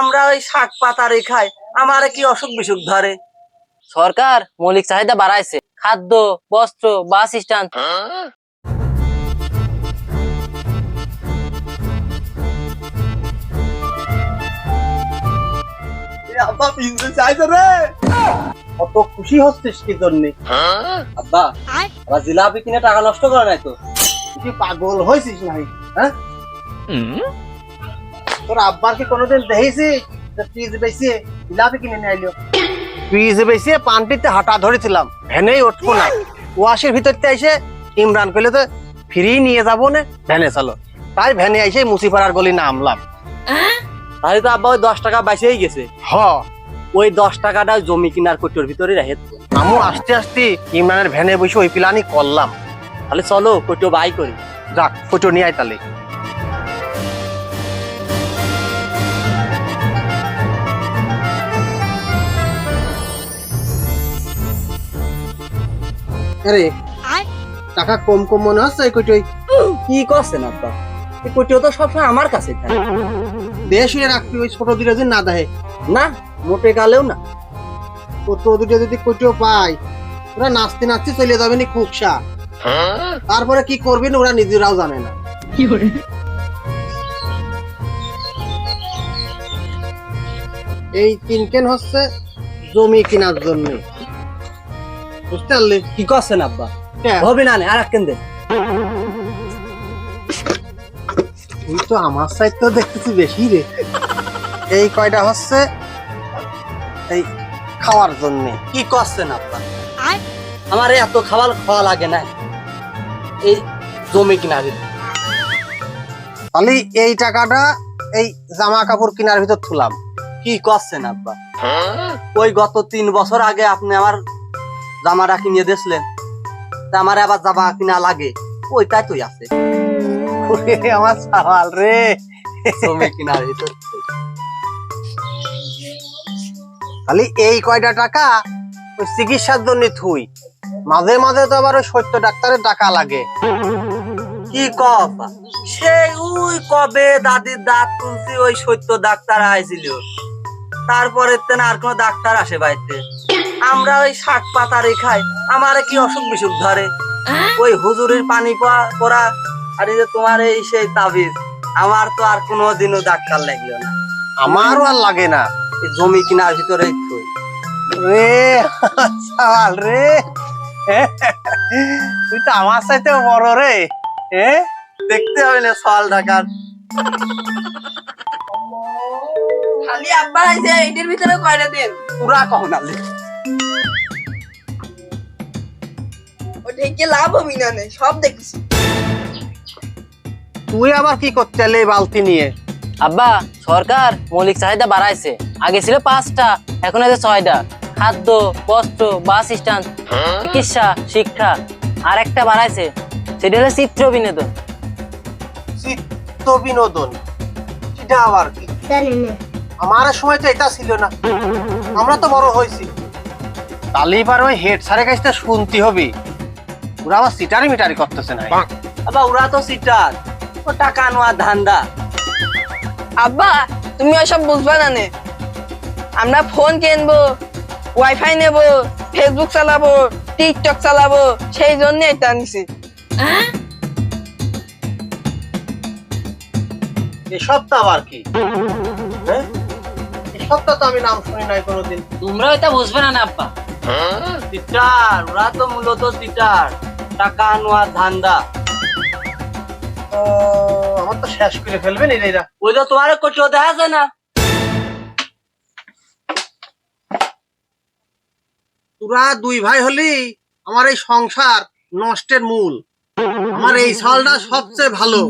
আমরা ওই শাক পাতারে খাই আমার কি অসুখ বিসুখ ধরে? সরকার মৌলিক চাহিদা বাড়াইছে খাদ্য বস্ত্র বাস স্ট্যান্ড। আব্বা পিছনে চাইছে রে! কত খুশি হচ্ছিস কি জন্য? আব্বা আবার জিলাপি কিনে টাকা নষ্ট করে নাই তো? তুই পাগল হয়েছিস নাই হ্যাঁ? তোর আব্বার কি কোনোদিন দেখেছিস যে ফ্রিজ বেশি জিলাপি কিনে নিয়ে আইলো। ফ্রিজ বেশি পানটিতে হাঁটা ধরেছিলাম। ভ্যানেই উঠবো না। ওয়াশের ভিতরতে এসে ইমরান কইলে তো ফ্রি নিয়ে যাব না ভ্যানে চালো। তাই ভ্যানে এসে মুসিপাড়ার গলি নামলাম। তাহলে তো আব্বা ওই দশ টাকা বাইসেই গেছে। হ। ওই দশ টাকাটা জমি কিনার কোটোর ভিতরে রেখে আমু আস্তে আস্তে ইমরানের ভ্যানে বসে ওই প্ল্যানই করলাম। তাহলে চলো কোটো বাই করি। যাক কোটো নিয়ে আয় তাহলে। আরে টাকা কম কম মনে হচ্ছে এই কোটোই কি করছেন আব্বা? এই তো সবসময় আমার কাছে থাকে। দেশ হয়ে রাখবি ওই ছোট দুটো যদি না দেয় না মোটে গালেও না। ছোট দুটো যদি পাই ওরা নাচতে নাচতে চলে যাবে নি খুকসা তারপরে কি করবেন ওরা নিজেরাও জানে না। এই তিন কেন হচ্ছে জমি কেনার জন্য। বুঝতে পারলে? কি করছেন আব্বা? হবে না আর দেন তুই তো আমার সাইড তো দেখতেছি বেশি রে। এই কয়টা হচ্ছে? এই খাওয়ার জন্য। কি করছেন আপনার আমার এত খাবার খাওয়া লাগে না। এই জমি কিনার তাহলে এই টাকাটা এই জামা কাপড় কেনার ভিতর তুলাম কি করছেন আব্বা? ওই গত তিন বছর আগে আপনি আমার জামাটা কিনে দিয়েছিলেন তা আমার আবার জামা কিনা লাগে। ওইটাই তুই আছে। আমার সাওয়াল রে। কিনার খালি এই কয়টা টাকা চিকিৎসার জন্য থুই। মাঝে মাঝে তো আবার ওই সত্য ডাক্তারের টাকা লাগে। কি কবা? সেই ওই কবে দাদির দাঁত তুলছি ওই সত্য ডাক্তার আইছিল। তারপরে তেন আর কোনো ডাক্তার আসে বাড়িতে। আমরা ওই শাক পাতারে খাই। আমার কি অসুখ বিসুখ ধরে? ওই হুজুরের পানি পড়া আর যে তোমার এই সেই তাবিজ আমার তো আর কোনোদিনও ডাক্তার লাগল না। আমারও আর লাগে না। জমি কিনার ভিতরে রে সাল রে। তুই তো আমার সাথে বড় রে। এ দেখতে হবে না সাল ঢাকার। খালি আব্বা যে ভিতরে কয়টা দিন? পুরা কখন আলে ওটা কি লাভ হবি না নে, সব দেখছি। তুই আবার কি করতে এলে এই বালতি নিয়ে? আব্বা সরকার মৌলিক চাহিদা বাড়াইছে। আগে ছিল পাঁচটা এখন আছে ছয়টা। খাদ্য বস্ত্র বাস স্ট্যান্ড চিকিৎসা শিক্ষা আর একটা বাড়াইছে সেটা হলো চিত্র বিনোদন। চিত্ত বিনোদন? সেটা আবার কি? আমার সময় তো এটা ছিল না। আমরা তো বড় হয়েছি। তাহলে এবার ওই হেড স্যারের কাছ থেকে শুনতে হবে। ওরা আবার সিটারি মিটারি করতেছে না আবার ওরা তো সিটার। ও টাকা নেওয়া ধান্দা। আব্বা তুমি ওসব বুঝবা না নে। আমরা ফোন কিনবো ওয়াইফাই নেব ফেসবুক চালাবো টিকটক চালাবো সেই জন্য এটা আনছি। এসব তো আবার কি। হ্যাঁ? এসবটা তো আমি নাম শুনি নাই কোনোদিন। তোমরা এটা বুঝবে না না আব্বা। সিটার ওরা তো মূলত সিটার। টাকা ধান্দা। ও, আমার তো শেষ করে ফেলবেন এরা ওই তো তোমার দেখা যায় না? তোরা দুই ভাই হলি আমার এই সংসার নষ্টের মূল। আমার এই সালটা সবচেয়ে ভালো।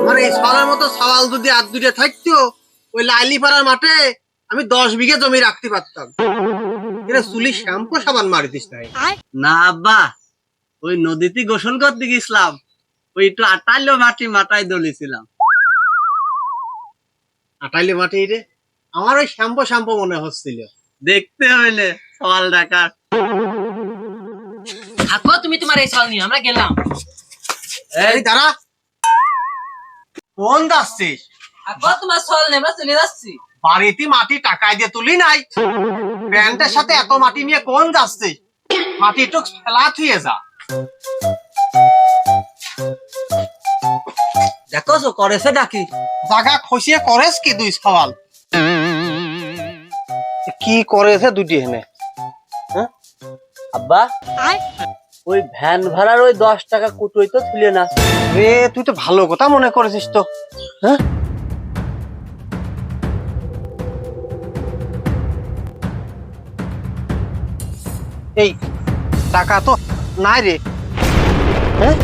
আমার এই সালের মতো সওয়াল যদি আর দুটো থাকতো ওই লাইলি পাড়ার মাঠে আমি দশ বিঘে জমি রাখতে পারতাম। এরা চুলি শ্যাম্পু সাবান মারি দিস নাই না আব্বা। ওই নদীতে গোসল করতে গেছিলাম। ওই একটু আটাইলো মাটি মাটাই দলিছিলাম। আটাইলে মাটি রে? আমার ওই শ্যাম্পু শ্যাম্পু মনে হচ্ছিল। দেখতে হইলে সওয়াল ডাকার থাকো তুমি তোমার এই সাল নিয়ে আমরা গেলাম। এই দাঁড়া। কোন যাচ্ছিস? থাকো তোমার সাল নিয়ে আমরা চলে যাচ্ছি। বাড়িতে মাটি টাকায় দিয়ে তুলি নাই। প্যান্টের সাথে এত মাটি নিয়ে কোন যাচ্ছে মাটি একটু ফেলা থুয়ে যা। দেখো করেছে নাকি? জাগা খসিয়ে করেস কি দুই সওয়াল? কি করেছে দুটি হেনে আব্বা ওই ভ্যান ভাড়ার ওই দশ টাকা কুটোই তো তুলে না রে তুই তো ভালো কথা মনে করেছিস তো। হ্যাঁ? এই টাকা তো নাই রে। হ্যাঁ?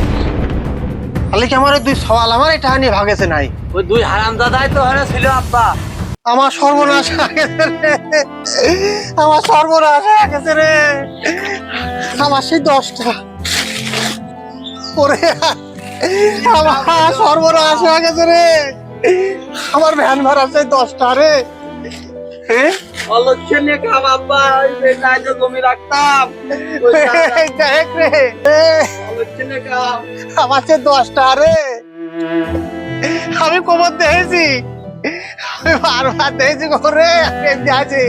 খালি কি আমার ওই দুই সওয়াল আমার এই টাকা নিয়ে ভাগেছে নাই? ওই দুই হারাম দাদাই তো ওখানে ছিল আব্বা। আমার সর্বনাশ রে। আমার সর্বনাশ হয়ে গেছে রে। আমার সেই দশটা। ওরে আমার সর্বনাশ রে। আমার ভ্যান ভাড়া সেই দশটা রে। হ্যাঁ? অলক্ষ্যে নিয়ে খাম আব্বা ওই যে জমি রাখতাম। রে। আমার সে দশটা রে আমি কবর দেখেছি আমি বারবার দেখেছি করে আছে।